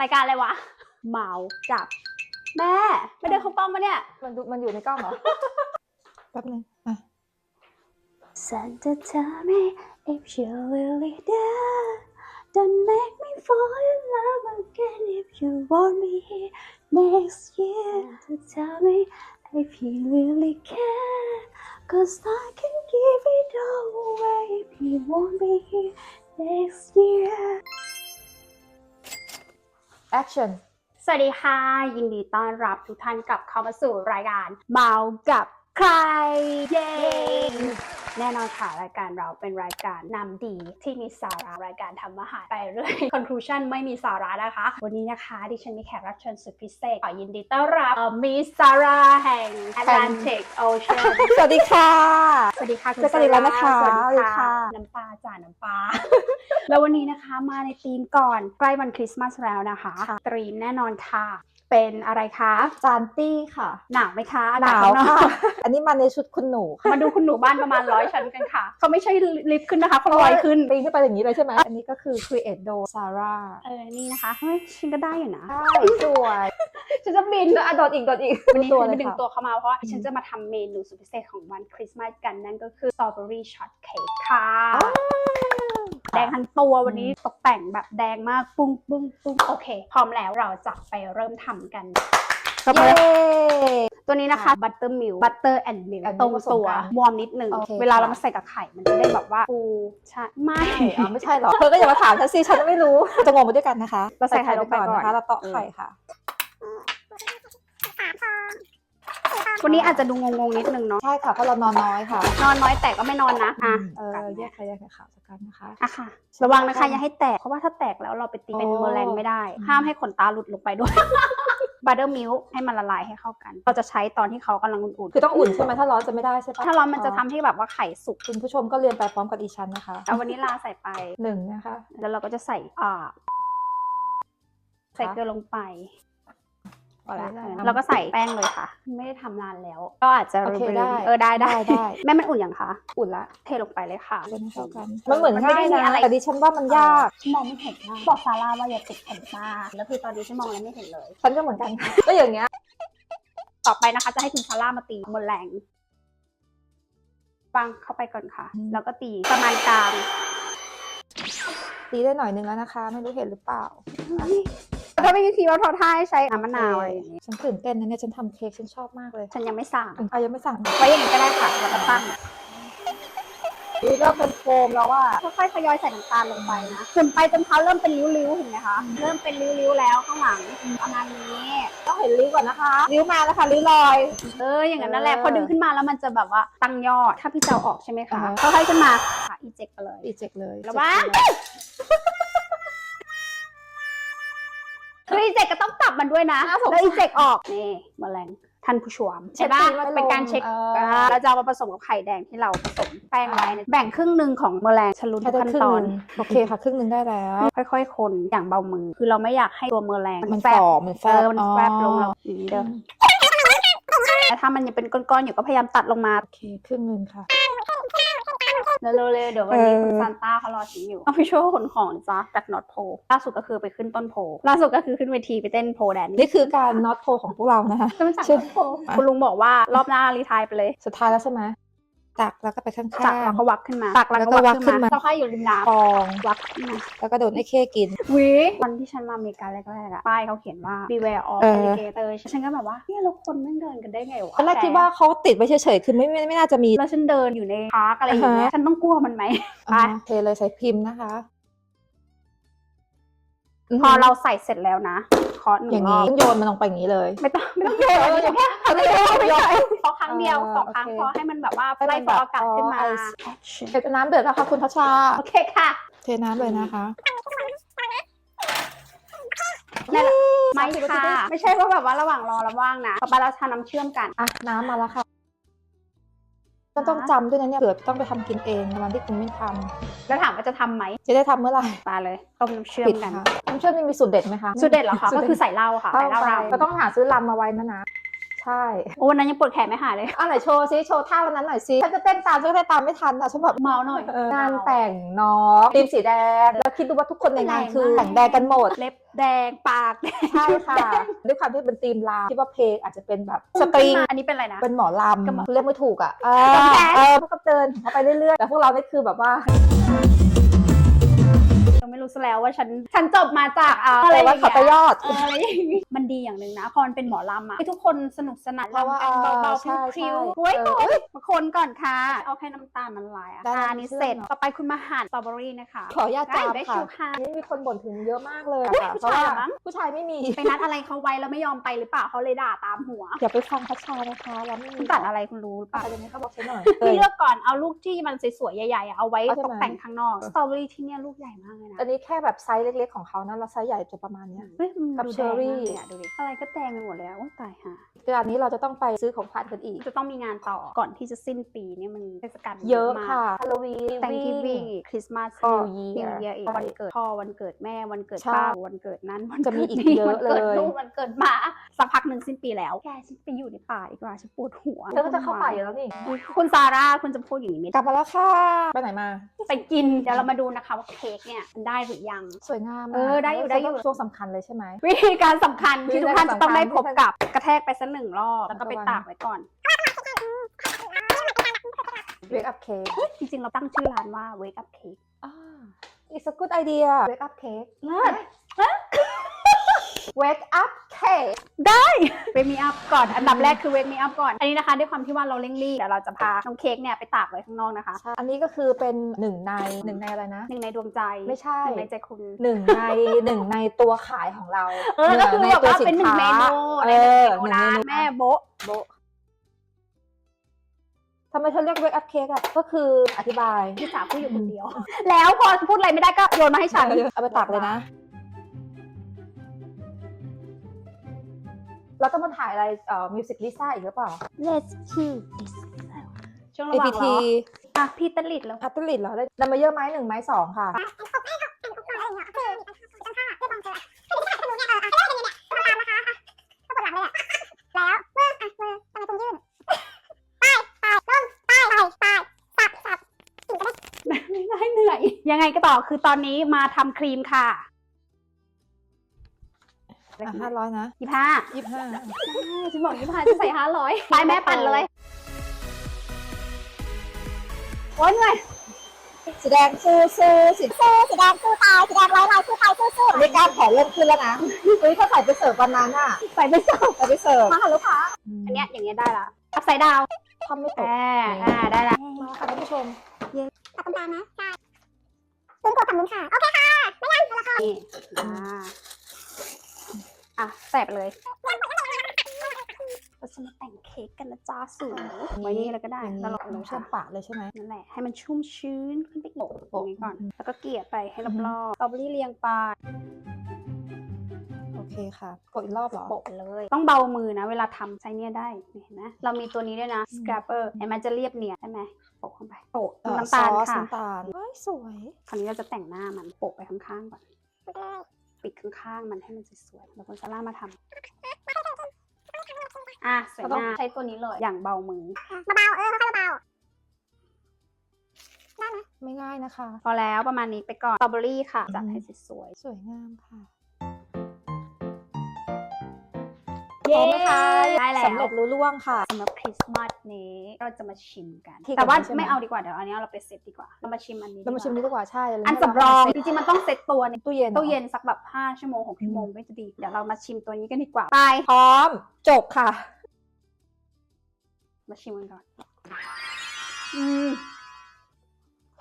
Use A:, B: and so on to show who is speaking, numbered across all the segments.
A: รายการอะไรวะ เมาจับ แม่ ไม่ได้เข้ากล้องมาเนี่ย
B: มันดูมันอยู่ในกล้องเหรอ แป๊บนึงอะ
A: Santa tell me if you really there Don't make me fall in love again if you want me here next year Santa tell me if you really care Cause I can give it all away if you want me here next year
B: action
A: สวัสดีค่ะ ยินดีต้อนรับทุกท่านกลับเข้ามาสู่รายการเมากับใคร เย้ แน่นอนค่ะ รายการเราเป็นรายการนำดีที่มีสาระรายการทำอาหารไปเรื่อย conclusion ไม่มีสาระนะคะ วันนี้นะคะ ดิฉันมีแขกรับเชิญสุดพิเศษขอยินดีต้อนรับมีสาราแห่ง Atlantic Ocean
B: สวัสดีค่ะ
A: สวัสดีค่ะคุณ
B: เจอกันอีกแล้วนะคะ
A: สวัส
B: สวัส
A: ดี
B: ดี
A: ค่ะ
B: ค่ะ
A: น้ำปลาจ่าน้ำปลา แล้ววันนี้นะคะมาในธีมก่อนใกล้วันคริสต์มาสแล้วนะคะตรีมแน่นอนค่ะ เป็นอะไรคะ
B: จานตี้ค่ะ
A: หนาวไหมคะ
B: หนาว
A: อากศข้ง
B: ค่ะ
A: อก
B: อันนี้มาในชุดคุณหนูค่ะ
A: มาดูคุณหนูบ้านประมาณร้อยชั้นกันค่ะ เขาไม่ใช่ลิฟต์ขึ้นนะคะเขาลอยขึ้น
B: ปีนขึ้นไปอย่างนี้เลยใช่ไหมอันนี้ก็คือ create do Sarah
A: เออ นี่นะคะเฮ้ยฉันก็ได้อยู่นะ
B: ใช่สวย
A: ฉันจะบิน
B: อะโดดอีกโดดอีก
A: วันนี้
B: ตัว
A: ฉัน
B: เล
A: ไป
B: ย
A: ดึง
B: ค่ะ
A: ตัวเข้ามาเพราะว่าฉันจะมาทำเมนูสุดพิเศษของวันคริสต์มาสกันนั่นก็คือ strawberry shortcake ค่ะ แดงทั้งตัววันนี้ตกแต่งแบบแดงมากปุ้งปุ้งปุ้งโอเค พร้อมแล้วเราจะไปเริ่มทำกันก็
B: เย้
A: ตัวนี้นะคะ butter milk butter and milk
B: อันนี้
A: ตรง
B: ผสม
A: ตัว
B: กัน
A: วอร์มนิดนึง
B: โอเค
A: เวลา
B: ค่ะ
A: เรามาใส่กับไข่ มันจะได้แบบว่าฟูใช่ไม่
B: อ๋อไม่ใช่หรอ เธอก็อย่ามาถามฉันสิฉันไม่รู้ จะงงไปด้วยกันนะคะ
A: เราใส่ไข่ลงไปก่อน
B: นะคะ เราเตาะไข่ค่ะ
A: วันนี้อาจจะดูงงๆนิดนึงเนาะ
B: ใช่ค่ะเพราะเรานอนน้อยค่ะ
A: นอนน้อยแต่ก็ไม่นอนนะ อะ
B: เอ
A: กั
B: อนแย
A: เนี่ย
B: กไข่แยกไข่ขาวจากกันนะคะ
A: อะค่ะ ระวังนะคะอย่าให้แตก เพราะว่าถ้าแตกแล้วเราไปตีเป็น
B: โอ้
A: เมอร์แรงไม่ได้
B: อืม
A: ห้ามให้ขนตาหลุดลงไปด้วยบัตเตอร์มิลให้มันละลายให้เข้ากัน เราจะใช้ตอนที่เขากำลังอุ่น
B: คือต้องอุ่นใช่ไหมถ้าร้อนจะไม่ได้ใช่ปะ
A: ๆถ้าร้อนมันจะทำให้แบบว่าไข่สุก
B: คุณผู้ชมก็เรียนไปพร้อมกับดิฉันนะคะ
A: เอาวันนี้ลาใส่ไป
B: หนึ่งนะคะ
A: แล้วเราก็จะใส่อ่าใส่เกลือลงไป พอแล้ว
B: ได้ได้
A: เราก็ใส่แป้งเลยค่ะ ไม่ได้ทำนานแล้ว ก็อาจจะ
B: โอเค
A: ลืมๆ
B: ได้
A: เออได้ได้
B: ได้ได้
A: แม่มันอุ่นอย่างคะ
B: อุ่นละ
A: เทลงไปเลยค่ะ
B: เล่นให้เข้ากันมันเหมือน
A: มันไม่
B: ง่าย
A: ได้มี
B: นะ
A: อะไร
B: แต่ดิฉันว่ามันยาก
A: มองไม่เห็นมากบอกซาร่าว่าอย่าติดแผ่นตาแล้วคือตอนนี้ฉันมองแล้วไม่เห็นเลย
B: ฉันก็เหมือนกันก็อย่างเงี้ย
A: ต่อไปนะคะ จะให้คุณซาร่ามาตีบนแรงวางเข้าไปก่อนค่ะ
B: อืม
A: แล้วก็ตีประมาณกลาง
B: ตีได้หน่อยนึงแล้วนะคะ ไม่รู้เห็นหรือเปล่า
A: ถ้าไม่คิดว่าทอดท่าให้ใช้น้ำมะนาวอะไรอย่างนี้
B: ฉันตื่นเต้นนะเนี่ยฉันทำเค้กฉันชอบมากเลย
A: ฉันยังไม่สั่ง
B: เอายังไม่สั่ง
A: ไว้อย่างนี้ก็ได้ค่ะแล้วก็ตั้ง
B: นี่เริ่มเป็นโฟมแล้วว่า
A: ค่อยๆทยอยใส่น้ำตาลลงไปนะจนไปจนเขาเริ่มเป็นริ้วๆเห็นไหมคะเริ่มเป็นริ้วๆแล้วข้างหลังประมาณนี้
B: ต้องเห็นริ้วก่อนนะคะ ริ้วมาแล้วค่ะริ้วลอย
A: เอออย่างนั้นนั่นแหละ
B: เออ
A: พอดึงขึ้นมาแล้วมันจะแบบว่าตั้งยอดถ้าพี่เจ้าออกใช่ไหมคะ
B: อ่าฮะ
A: ค่อยๆขึ้นมาค่ะอีเจ็กไปเลย
B: อีเจ็กเลย
A: ระวัง คืออีเจกก็ต้องตับมันด้วยนะแล้วอีเจกออกนี่แมลงท่านผู้ชมใช่ปะเป็นการเช็คอ่าเราจะเอามาผสมกับไข่แดงที่เราผสมแป้งไว้เนี่ยแบ่งครึ่งหนึ่งของแมลงชะลุน
B: แค่
A: ทุก
B: ได้
A: ขั้น
B: ครึ่ง
A: ตอ
B: ห
A: น
B: นึงโอเคค่ะ ครึ่งหนึงได้แล้ว
A: ค่อยๆ คนอย่างเบามือ คือเราไม่อยากให้ตัวแมลง
B: มัน
A: แฟ
B: ฝ่
A: บ
B: อมันแฟ
A: เอบอมันแฟบลง
B: อ๋อ
A: เราอย่างนี้เด้อแต่ถ้ามันยังเป็นก้อนๆอยู่ก็พยายามตัดลงมา
B: โอเค ครึ่งหนึงค่ะ
A: เร็วๆเลยเดี๋ยววันนี้
B: เออ
A: คุณซานต้าเขารอฉันอยู่เอาไปช่วยขนของนะจ้าจากนอตโพล่าสุดก็คือไปขึ้นต้นโพล่าสุดก็คือขึ้นเวทีไปเต้นโพแดน
B: นี่คือการน็อตโพของพวกเรานะคะ
A: ก็มาจาก
B: ชื่อ
A: ต้นโพคุณลุงบอกว่ารอบหน้ารีไทายไปเลย
B: สุดท้ายแล้วใช่ไหม ตักแล้วก็ไปข้าง
A: ตักแล้ว
B: ๆ
A: ก็วักขึ้นมาตักแล้ว
B: แล้ว
A: ก็
B: ก็
A: วัก
B: วัก
A: ขึ้น
B: ขึ้น
A: มา
B: มา
A: ต้องให้อยู่ริมน้
B: ฟองำ
A: วักขึ้นมา
B: แล้วก็โดนไอ้เข้กิน
A: วิวันที่ฉันมาอเมริกาแรกๆอะป้ายเขาเขียนว่า beware of
B: เออ
A: alligator ฉันก็แบบว่าเนี่ยเราคนไม่งเดินกันได้ไงวะ
B: ตอนแรกคิดว่าเขาติดไว้เฉยๆคือไม่ไม่ไม่น่าจะมี
A: แล้วฉันเดินอยู่ในพาร์คอะไรอย่างเงี้ย
B: อ่าฮะ
A: ฉันต้องกลัวมันไหมไป
B: อ่าเทเลยใส่พิมพ์นะคะ
A: พอเราใส่เสร็จแล้วนะเคาะหนึ่
B: อย่าง
A: งร
B: นี้
A: อบ
B: ต้องโยนมันลงไปอย่างนี้เลย
A: ไม่ต้องไม่ต้องโยน
B: เออ
A: แค่ทำให้โยนไม่ใช่ขอครั้งเดียว
B: เออ
A: สองครั้ง
B: โอเค
A: พอให้มันแบบว่า
B: ให้มัน
A: ไล่ฟองอากาศ
B: แบบ
A: ขึ้นมา
B: อ๋อ
A: Action
B: เทน้ำเดือดแล้วค่ะคุณพัชชา
A: โอเคค่ะ
B: เทน้ำเลยนะคะ
A: นั่นแหละไม่
B: 30นาที
A: ค่ะ
B: ได้
A: ไม่ใช่ว่าแบบว่าระหว่างรอระว่างนะต่อไปเราทำน้ำเชื่อมกัน
B: อะ น้ำมาแล้วค่ะ ก็ต้องจำด้วยนะเนี่ยเผื่อต้องไปทำกินเองในวันที่คุณไม่ท
A: แล้วถามว่าจะทำไหมำ
B: จะได้ทำเมื่อไหร่
A: ตาเลยต้มน้ำเชื่อม
B: ปิด
A: กัน
B: ค่ะน้ำเชื่อมนี่มีสูตรเด็ดไหมคะ
A: สูตรเด็ดเหรอคะ
B: สูต
A: ก็คือใส่เหล้าค่ะ
B: เข้า
A: ใส่เหล้า
B: ไป
A: รำ
B: ก็ต้องหาซื้อลำมาไว้นะนะ ใช่
A: โอ้วันนั้นยังปวดแขนไม่หายเลย
B: เอาไหนโชว์ซิโชว์ท่าวันนั้นหน่อยซิฉันจะเต้นตามฉันก็เต้นตามไม่ทันอะฉันแบบ
A: เมาหน่อย
B: เอองานแต่งน้องทีมสีแดง แล้วคิดดูว่าทุกคนในงานคือแต่งแดงกันหมด
A: เล็บแดงปากแดง
B: ใช่ค่ะ
A: แดง
B: ด้วยความที่เป็นธีมลาวคิดว่าเพลงอาจจะเป็นแบบสตริง
A: อันนี้เป็นอะไรนะ
B: เป็นหมอล
A: กระหม่อมำ
B: เรียกไม่ถูกอะเออ
A: กำแพง
B: เออพวกก็เดินเข้าไปเรื่อยๆ แต่พวกเรานี่คือแบบว่า
A: เราไม่รู้ซะแล้วว่าฉันฉันจบมาจากเอ่อ
B: อะไร
A: อย่าง
B: ว่า
A: เงี้
B: ขัตยอด
A: เอออะไรอย่างงี้มันดีอย่างหนึ่งนะ พอมันเป็นหมอลำอะให้ทุกคนสนุกสนาน
B: เพราะว่า
A: ลำกันเบา
B: ใช่
A: ๆพริ้ว
B: ใช่
A: ๆโอ้ย
B: เออ
A: โอ้ยมาคนก่อนค่ะ เอาแค่น้ำตาลมันละลายอะ
B: ได้
A: อ่านี่
B: เชื่อ
A: เสร็จ
B: เนอะ
A: ต่อไปคุณมาหั่นสตรอเบอรี่นะคะ
B: ขออนุญาต
A: ได้
B: จับ
A: ได้
B: ค่ะ
A: ชิวค่ะ
B: นี่มีคนบ่นถึงเยอะมากเลยอะค่ะ
A: ผู้
B: เพราะ
A: ชาย
B: ว่า
A: เหรอมั้ง
B: ผู้ชายไม่มี
A: ไปนัดอะไรเขาไว้แล้วไม่ยอมไปหรือเปล่าเขาเลยด่าตามหัว
B: อย่าไปฟังพัชชานะคะเราไม่มี
A: คุณตัดอะไรคุณรู้หรือเปล่า
B: อะไรนี้เขาบอกฉันหน่อย
A: พี่เลือกก่อนเอาลูกที่มันสวยๆ ใหญ่ๆอะเอาไว้
B: เอาใช่
A: ต
B: ไหม
A: กแต่งข้างนอก สตรอเบอรี่ที่เนี่ยลูกใหญ่มากเลยนะ
B: อันนี้แค่แบบไซส์เล็ก ๆ ของเขานะเราไซส์ใหญ่จะประมาณเนี้ย
A: เฮ้ยมัน
B: กับ
A: ดู
B: เชอรี่
A: แดงมากเลยอะดูดิอะไรก็แดงไปหมดเลยอะโอ้ยตายห่า
B: เดือนนี้เราจะต้องไปซื้อของขวัญกันอีก
A: จะต้องมีงานต่อก่อนที่จะสิ้นปีเนี่ยมันเทศกาลมัน
B: เยอะ
A: มาก
B: ค่ะฮาโลวีน
A: แตงกีวิ่งคริสต์มาส
B: New
A: นิว
B: Year
A: เยียอีกวันเกิดพ่อวันเกิดแม่วันเกิด
B: ใช่
A: ป้าวันเกิดนั้นวัน
B: จะมีอีก
A: กิด
B: เยอะ
A: วันเกิด
B: เลย
A: ลูกวันเกิดหมาสักพักหนึ่งสิ้นปีแล้วแกฉันไปอยู่ในป่าดีกว่าฉันปวดหัว
B: เธอก็จะเข้าป่าอยู่แล้วนี่
A: คุณซาร่าคุณจะพูดอย่างนี้ไหม
B: กลับมาแล้วค่ะ ไปไหนมา
A: ไปกินเดี๋ยวเรามาดูนะคะว่าเค้กเนี่ยมันได้หรือยัง
B: สวยงามะ
A: เออได้อยู่ได้อยู่
B: ช่วงสำคัญเลยใช่ไหม
A: วิธีการสำคัญที่ทุกท่านจะต้องได้
B: วิธีการสำคัญ
A: พบกับกระแทกไปสักหนึ่งรอบแล้วก็ไป
B: ระวัง
A: ตากไว้ก่อน
B: เวกอัพเค้ก
A: จริงๆ เราตั้งชื่อร้านว่า Wake Up Cake
B: it's a good idea wake up cake
A: เลิศ
B: wake up cake
A: ได้ Wake Me Up ก่อน อันดับแรกคือ Wake Me Up ก่อน อันนี้นะคะด้วยความที่ว่าเราเร่งรีบเดี๋ยวเราจะพาน้องเค้กเนี่ยไปตากไว้ข้างนอกนะคะ
B: อันนี้ก็คือเป็นหนึ่งในหนึ่งในอะไรนะ
A: หนึ่งในดวงใจ
B: ไม่ใช่
A: หนึ่งในใจคุณ
B: หนึ่งในหนึ่งในตัวขายของเรา
A: เออก็คือ
B: ใน
A: แบบ
B: ตัว
A: ว่า
B: สิ
A: เป็นหนึ่งเมนู
B: เอ
A: ในหนึ่ง
B: อ
A: เมนู
B: หนึ่ง
A: นะ
B: เมนู
A: แม่โบ๊ะ
B: โบะทำไมเธอเรียก wake up cake อะ ก็คืออธิบาย
A: พี่สาวพูดอยู่คนเดียว แล้วพอพูดอะไรไม่ได้ก็โยนมาให้ฉัน
B: เอาไปตักเลยนะ เราต้องมาถ่ายอะไรเอ่อมิวสิกลิซ่าอีกหรือเปล่า
A: Let's kill this ช่วงระหว่าง
B: APT
A: รออะพี่ตลิดแล้ว
B: พัตเตอร์ลิดเหรอได้นัมเบอร์เยอร์ไม้หนึ่งไม้สองค่ะ
A: ไม่ได้เหนื่อยยังไงก็ต่อคือตอนนี้มาทำครีมค่ะ
B: อะ ห้าร้อยนะ
A: ยี่ห้า
B: ยี่ห้า
A: ฉันบอกยี่ห้าจะใส่ห้าร้อยไปแม่ปั่นเลยโอ้ยเหนื่อย
B: สีแดงสู้สู้สีสู้สีแดงสู้ตายสีแดงไว้ไว้สู้ตายสู้สู้ไม่กล้าขอเริ่มขึ้นแล้วนะเฮ้ยถ้าใส่ไปเสิร์ฟวันนั้นอะ
A: ใส่ไปสอง
B: ใส่ไปเสิร์ฟ
A: มาค่ะลูกค้าอันเนี้ยอย่างเงี้ยได้ละอัพไซด์ดาว
B: ทำไม่ตก
A: อ่าอ่าได้ละ
B: มาค่ะท่านผู้ชม
C: ตัดตรงกลางนะใช่ซึ่งกดฝั่งนู้นค่ะ โอเคค่ะ ไม่งั้นเราละคร
A: นี่อ่า อะใส่ไปเลยเราจะมาแต่งเค้กกันนะจ้าสูงไว้นี่แล้วก็ได้
B: อย่าง
A: ต
B: นี้
A: ลอดเลย
B: เชื่อ
A: ค่ะ
B: มปากเลยใช่ไหม
A: นั่นแหละให้มันชุ่มชื้นขึ้นไปอีก
B: โปะ
A: ตรงนี้ก่อน
B: อืม
A: แล้วก็เกลี่ยไปให้
B: อือฮึ
A: รอบๆสตรอเบอรี่เรียงไป
B: โอเคค่ะกดอีกรอบเหรอ
A: โปะไปเลย ต้องเบามือนะ เวลาทำใช้เนี่ยได้นี่เห็นไหมเรามีตัวนี้ด้วยนะ
B: อืม
A: scraper เห็นมันจะเรียบเนียนใช่ไหมโปะเข้าไปโปะ
B: เอ่อ
A: น้ำตาล
B: ซอส
A: ค่ะ
B: น้ำตาลเฮ้ยสวย
A: คราวนี้เราจะแต่งหน้ามันโปะไปข้างๆก่อน ปิดข้างๆมันให้มันสวยๆแล้วคุณซาร่ามาทำอะสวยงามใช้ตัวนี้เลย อย่างเบามือ
C: เบาๆเออค่อยๆเบา
B: ไม่ง่ายนะคะ
A: พอแล้วประมาณนี้ไปก่อนสตรอเบอรี่ค่ะจัดให้สวย
B: สวยงามค่ะ พร้อมไหมคะ
A: ได้แล้ว
B: สำเร็จรู้ล่วงค่ะ
A: สำหรับคริสต์มาสนี้เราจะมาชิมกัน
B: ที่
A: แต่ว่า
B: กันใช่ไหม
A: ไม่เอาดีกว่าเดี๋ยวอันนี้เราไปเซตดีกว่าเรามาชิมอันนี้
B: เรามาชิม
A: ดี
B: นี้
A: กว่า
B: ดีกว่าใช่เลย
A: อันสำรองจริงๆมันต้องเซตตัวใน
B: ตู้เย็นหรอ
A: ตู้เย็นสักแบบ5ชั่วโมง6ชั่วโมงก็จะดีเดี๋ยวเรามาชิมตัวนี้กันดีกว่าไป
B: พร้อมจบค่ะ
A: มาชิมกันก่อนอืม
B: เ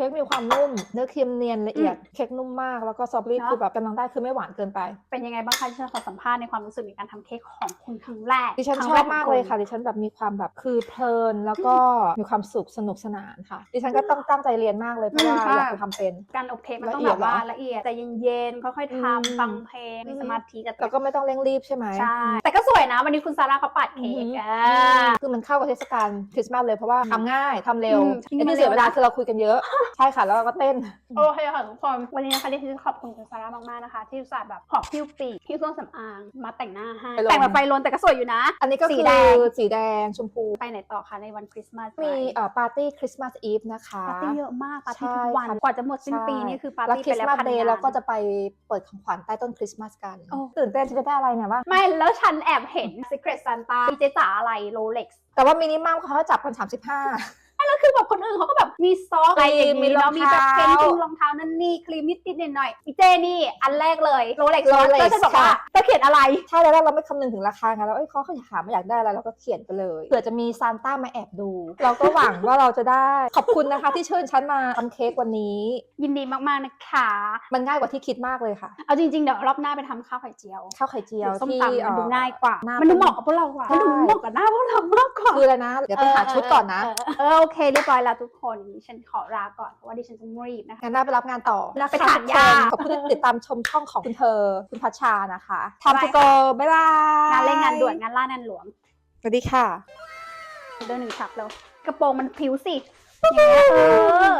B: ค้กมีความนุ่ม เนื้อครีมเนียนละเอียด เค้กนุ่มมาก แล้วก็สตรอเบอรี่
A: เนอะ
B: คือแบบกำลังได้คือไม่หวานเกินไป
A: เป็นยังไงบ้างคะที่ฉันขอสัมภาษณ์ในความรู้สึกในการทำเค้กของคุณครั้งแรก
B: ดิฉัน
A: รั้
B: ช
A: ง
B: อ
A: แร
B: บมาก
A: ของ
B: เลย
A: ณ
B: ค่ะ ดิฉันแบบมีความแบบคือเพลิน แล้วก็มีความสุขสนุกสนานค่ะ ดิฉันก็ต้องตั้งใจเรียนมากเลยเพราะว่า
A: อืมค่ะ
B: อยากจะทำเป็น
A: การอบเค้กมันต้อง
B: ละเอี
A: แบ
B: ยด
A: บว่า
B: เหรอ
A: ละเอียดแต่เย็นๆค่อยๆ
B: อืม
A: ทำฟังเพลงมีสมาธิกับตัว
B: แล้วก็ไม่ต้องเร่งรีบใช่ไหม
A: ใช่แต่ก็สวยนะวันนี้คุณซาร่าเขาปัดเค้กอ่า
B: คือมันเข้ากับเทศกาลคริสต์มาสเลยเพราะว่าทำง่ายทำเร็ว
A: อืม
B: ไอ้ที่เสียเวลาคือเราคุยกันเยอะใช่ค่ะ แล้วเราก็เต้น
A: โอเคค่ะทุกคน วันนี้นะคะดิฉันขอบคุณคุณซาร่ามากๆนะคะ ที่อุตส่าห์แบบหอบพิ้วปีกพิ้วเครื่องสำอางมาแต่งหน้าให้
B: ไปลน
A: แต่งแบบไฟลนแต่ก็สวยอยู่นะ
B: อันนี้ก็
A: สี
B: คือ
A: แดง
B: สีแดงชมพู
A: ไปไหนต่อคะในวันคริสต์มาส
B: มีเอ่อปาร์ตี้คริสต์มาสอีฟนะคะ
A: ปาร์ตี้เยอะมากปาร์ตี้
B: ใช่
A: ทุกวัน
B: ค่ะ
A: กว่าจะหมดสิ้นปีนี่คือปาร์
B: แล้ว
A: ตี้
B: คริ
A: ไป
B: ส
A: แล้ว
B: ต์มาส
A: พัน
B: เดย์
A: งาน
B: เราก็จะไปเปิดของขวัญใต้ต้นคริสต์มาสกัน
A: โอ้
B: ตื่นเต้นจะได้อะไรเนี่ยบ้าง
A: ไม่แล้วฉันแอบเห็น Secret Santa มีเจ๊จ๋าอะไรโรเล็ก
B: แต่ว่ามินิมัมเขาจับกัน35
A: คือแบบคนอื่นเขาก็แบบมีซอกอะไรอย่าง
B: มี
A: นี้
B: รอ
A: เนาะ
B: ง
A: มีแบบ
B: เท้า
A: เพนทิ้งรองเท้านั่นนี่ครีมนิดๆหน่อยๆอีเจนี่ อันแรกเลยโรเล็ก
B: Rolex
A: แล้วฉันบอกว่า
B: ค่ะ
A: จะเขียนอะไร
B: ใช่แล้วเราไม่คำนึงถึงราคาไงแล้วเอ้ยเขาเขาอยากถามมาอยากได้อะไรเราก็เขียนไปเลยเผื่อจะมีซานต้ามาแอบดู เราก็หวังว่าเราจะได้ขอบคุณนะคะที่เชิญฉันมาทำเค้กวันนี้
A: ยินดีมากๆนะคะ
B: มันง่ายกว่าที่คิดมากเลยค่ะ
A: เอาจริงๆเดี๋ยวรอบหน้าไปทำข้าวไข่เจียว
B: ข้าวไข่เจียว
A: ส้ม
B: ที่
A: ตำมันดู
B: เอ่อ
A: ง่ายกว่า
B: หน้า
A: มันดู
B: เป็น
A: เหมาะกับพวกเรากว่า
B: ใช่
A: มันดูเหมาะกับหน้าพวกเรามากกว่า
B: คืออะไรนะเดี๋ยวไปหาชุดก่อนนะ
A: เเเออโอเคเรียบร้อยแล้วทุกคนดิฉันขอลาก่อนเพราะว่าดิฉันต้องรีบนะคะ
B: งั้นน่าไปรับงานต่อนะคะ
A: ไปทาน
B: ทุกคน
A: ยา
B: ขอบคุณที่ติดตามชมช่องของคุณเธอ คุณพัชชานะคะ
A: บ๊ายบาย
B: ทำทุกโกบ๊ายบาย
A: งานเล่นงานด่วนงานล่างานหลวง
B: สวัสดีค่ะ
A: เดินหนึ่งฉับแล้ว กระโปรงมันผิวสิอย่างเงี้ยเออ